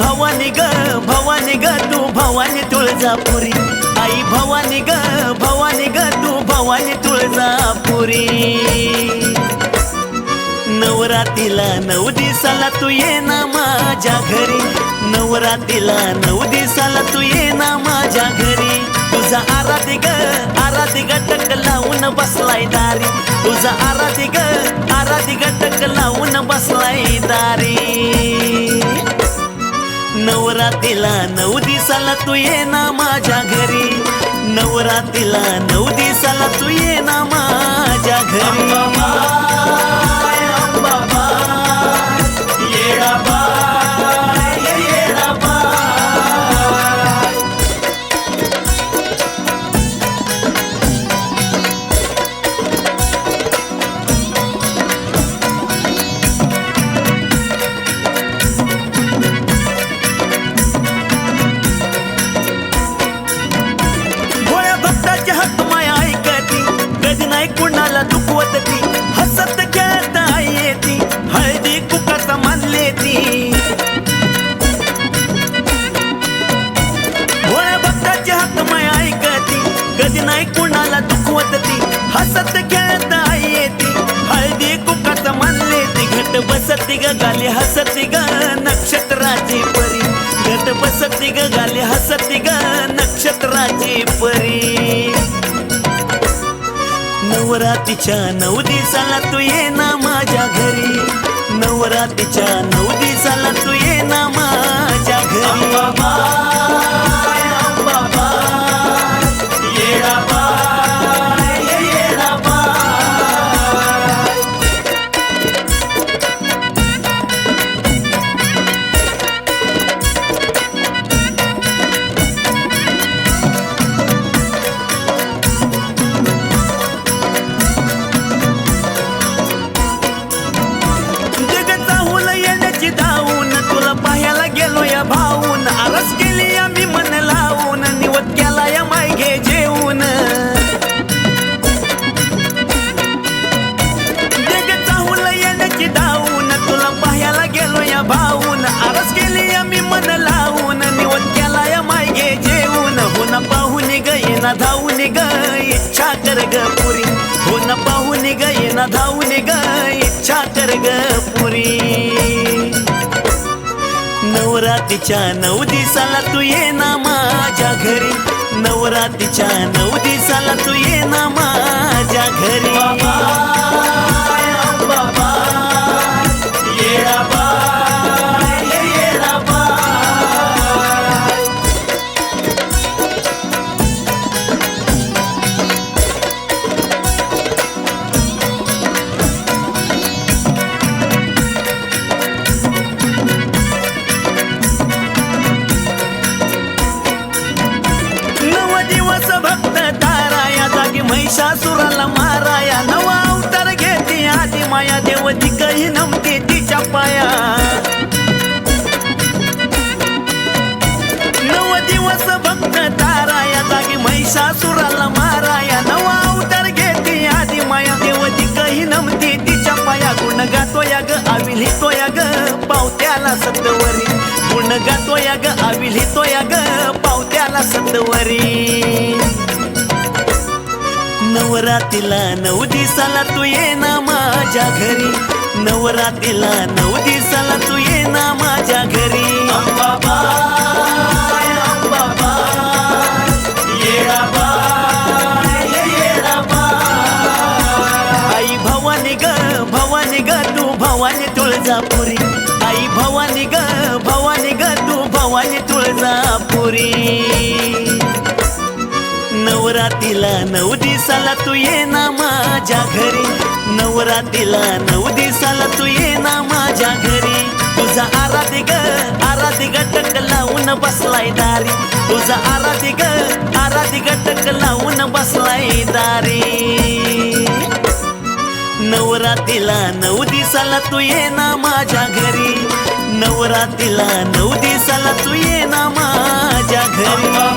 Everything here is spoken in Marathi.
भवानी ग तू भवानी तुळजापुरी. आई भवानी ग भवानी ग तू भवानी तुळजापुरी. नवरातीला नऊ दिसाला तू ये ना माझ्या घरी. नवरातीला नऊ दिसाला तू ये ना माझ्या घरी. तुझा आराधी ग आराधी गटक लावून बसलाय दारी. तुझा आराधी ग आराधी गटक लावून बसलाय दारी. नवरातीला नऊ दिसाला तू ये ना माझ्या घरी. नवरातीला नऊ दिसाला तू ये ना माझ्या घरी. नाही कुणाला दुखवत ती? हसत खेळत आई येती हळदी कुकाच मानले ती. भोळ्या भक्ताची हात माय ऐकती. कधी नाही कुणाला दुखवत ती. हसत खेळत आई येती हळदी कुकाच मानले ती. घट बसती ग गाली हसती ग नक्षत्राची परी. घट बसती ग गाली हसती ग नक्षत्राची परी. नवरातीच्या नऊ दिवसाला तू ये ना माझ्या घरी. नवरातीच्या नऊ दिवसाला तू ये ना माझ्या घरी. भाऊन केली आम्ही मन लावून. निवत केला या मायगे जेवून. हो ना पाहून ग येना धावून ग इच्छा कर ग पुरी. हो ना पाहून ग येना धावून ग इच्छा कर ग पुरी. नवरातीच्या नऊ दिसाला तू ये ना माझ्या घरी. नवरातीच्या नऊ दिसाला तू ये ना माझ्या घरी. महिषासुराला माराया नवा अवतार घेते आधी माया देवती काही नमते तिच्या पाया. नव दिवस भक्त ताराया जागी महिषासुराला माराया नवा अवतार घेते आधी माया देवती काही नमते तिच्या पाया. गुण गातो या ग अविलितो ग पावत्याला सत्तवरी गुण गातो या ग अविलितो ग पावत्याला सत्तवरी नवरातीला नऊ दिसाला तू ये ना माझ्या घरी. नवरातीला नऊ दिसाला तू ये ना माझ्या घरी. आई भवानी ग भवानी ग तू भवानी तुळजापुरी. आई भवानी ग भवानी ग तू भवानी तुळजापुरी. नवरातीला नऊ दिसाला तू ये ना माझ्या घरी. नवरातीला नऊ दिसाला तू ये ना माझ्या घरी. तुझा आराधी ग आराधी गटक लावून बसलाय दारी. तुझा आराधी ग आराधी गटक लावून बसलाय दारी. नवरातीला नऊ दिसाला तू ये ना माझ्या घरी. नवरातीला नऊ दिसाला तू ये ना माझ्या घरी.